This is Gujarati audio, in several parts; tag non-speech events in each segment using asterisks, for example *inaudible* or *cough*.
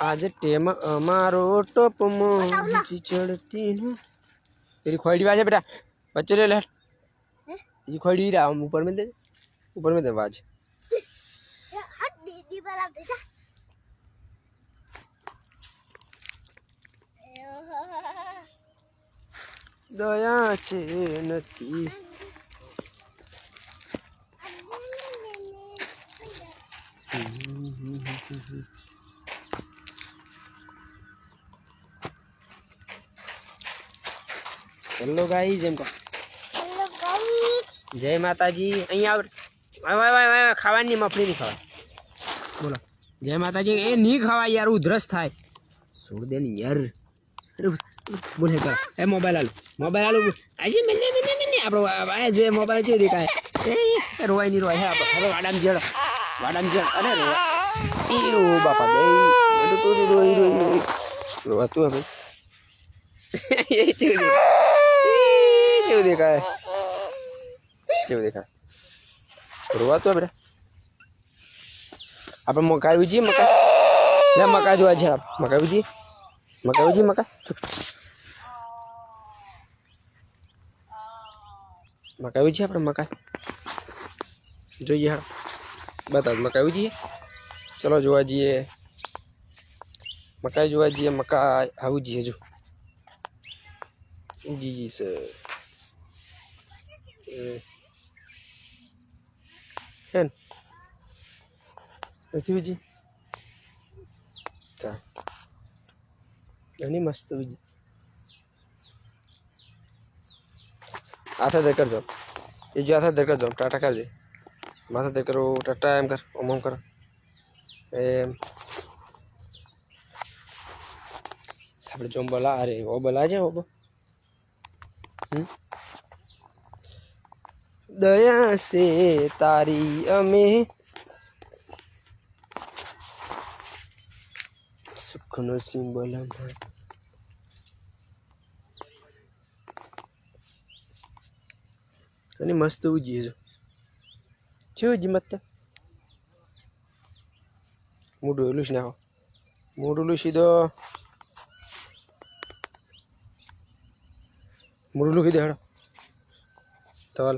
આજે ટેમ અમારો ટોપમાં ચડતી ને तेरी खोड़ी बाज है बेटा बच्चे ले ले ये खोड़ी रहा हम ऊपर में दे ऊपर में दे बाज હટ દીદી પર આવતી હેલો ગાઈઝ એમ કહો જય માતાજી. અહીંયા આવ ખાવાની મફળી નહીં ખવાય. બોલો. જય માતાજી. એ નહીં ખવાય યાર ઉધરસ થાય. છોડ દે ને યાર. બોલે કર. એ મોબાઈલ આલો. મોબાઈલ આલો. આજે મને મને મને આપણો આ જે મોબાઈલ છે દેખાય. એ રોવાય નહીં રોવાય. હે આપણો હવે વાડામ જળ. વાડામ જળ. અરે રોવા. ઈરો બાપા દે મને તો રોઈ રોઈ રોવાતું હવે. *laughs* એ. કેવું દેખાય? કેવું દેખાય? રોવાતું આપણે? આપણે મકાઈ જઈએ મકા ના મકા જોવા છે આપ. મકાવી ઉજીએ? મકા ઉજીએ મકા મકાવી જઈએ આપણે મકા જોઈએ હા. બતા મકા જઈએ ચલો જોવા જઈએ. મકાઈ જોવા જઈએ મકાઈ. આવું જઈએ જો. જી જી સર. હેન નથી બીજી તા એની મસ્ત બીજી હાથે દર કરજો એ જો હાથે દર કરજો ટાટા કરજે માથા દર કરો ટાટા એમ કર ઓમ ઓમ કરો એમ આપણે જોમ બોલા અરે ઓ બોલા છે ઓબો હમ દયા સે તારી અમે. સુખનો સિમ્બોલ અને મસ્ત ઉજી છો છે ઉજી મત મોઢું એલું છે નાખો. મૂડું સીધો. મોઢું લૂકી દે હેડો તવાલ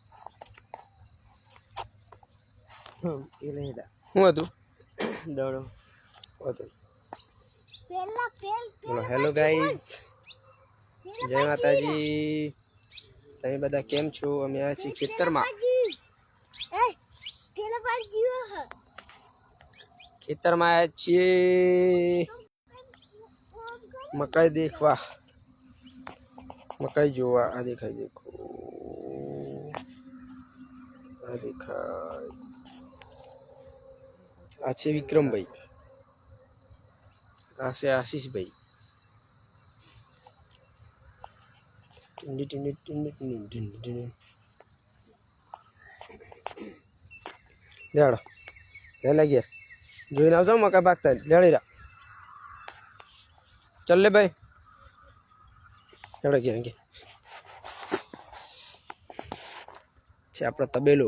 એ લઈ શું હતું દડો હતું બોલો હેલો ગાઈઝ જય માતાજી તમે બધા કેમ છો અમે આવ્યા છીએ ખેતરમાં ખેતરમાં આવ્યા છીએ મકાઈ દેખવા મકાઈ જોવા આ દેખાય દેખો આ દેખાય આ છે વિક્રમભાઈ આ છે આશીષભાઈ જાડો લે લાગી જોઈને આવજો મકા પાકતા જાડી રા ચાલ લે ભાઈ જાડો ગયા ઘેર છે આપણો તબેલો